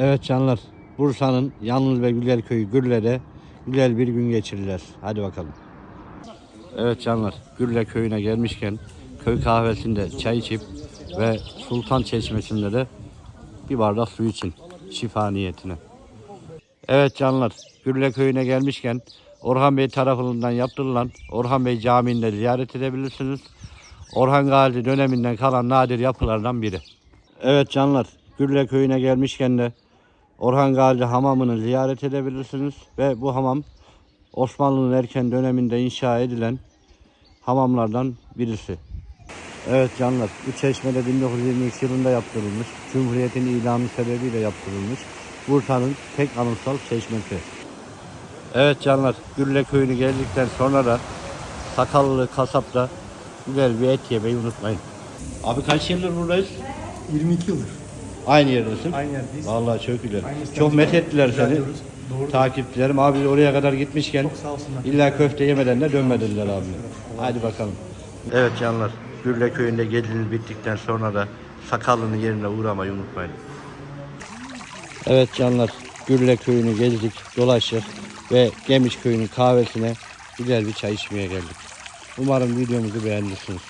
Evet canlar, Bursa'nın Yanlı ve Güler Köyü Gürle'de güzel bir gün geçirirler. Hadi bakalım. Evet canlar, Gürle Köyü'ne gelmişken köy kahvesinde çay içip ve Sultan Çeşmesi'nde de bir bardak su için şifa niyetine. Evet canlar, Gürle Köyü'ne gelmişken Orhan Bey tarafından yaptırılan Orhan Bey Camii'nde ziyaret edebilirsiniz. Orhan Gazi döneminden kalan nadir yapılardan biri. Evet canlar, Gürle Köyü'ne gelmişken de Orhan Gazi Hamamı'nı ziyaret edebilirsiniz. Ve bu hamam Osmanlı'nın erken döneminde inşa edilen hamamlardan birisi. Evet canlar, bu çeşmede 1922 yılında yaptırılmış. Cumhuriyet'in ilanı sebebiyle yaptırılmış. Bursa'nın tek anıtsal çeşmesi. Evet canlar, Gürle Köyü'nü geldikten sonra da Sakallı kasapta güzel bir et yemeyi unutmayın. Abi kaç yıldır buradayız? 22 yıldır. Aynı yerdesin. Aynı yerdeyiz. Vallahi çok güzel. Aynı Çok methettiler seni. diyoruz. Doğru. Takipçilerim abi oraya kadar gitmişken Çok sağ olsunlar. illa köfte yemeden de dönmediler abi. Hadi bakalım. Evet canlar. Gürle köyünde geziniz bittikten sonra da Sakallı'nın yerine uğramayı unutmayın. Evet canlar. Gürle köyünü gezdik, dolaştık ve Gemiş köyünün kahvesine güzel bir çay içmeye geldik. Umarım videomuzu beğenmişsiniz.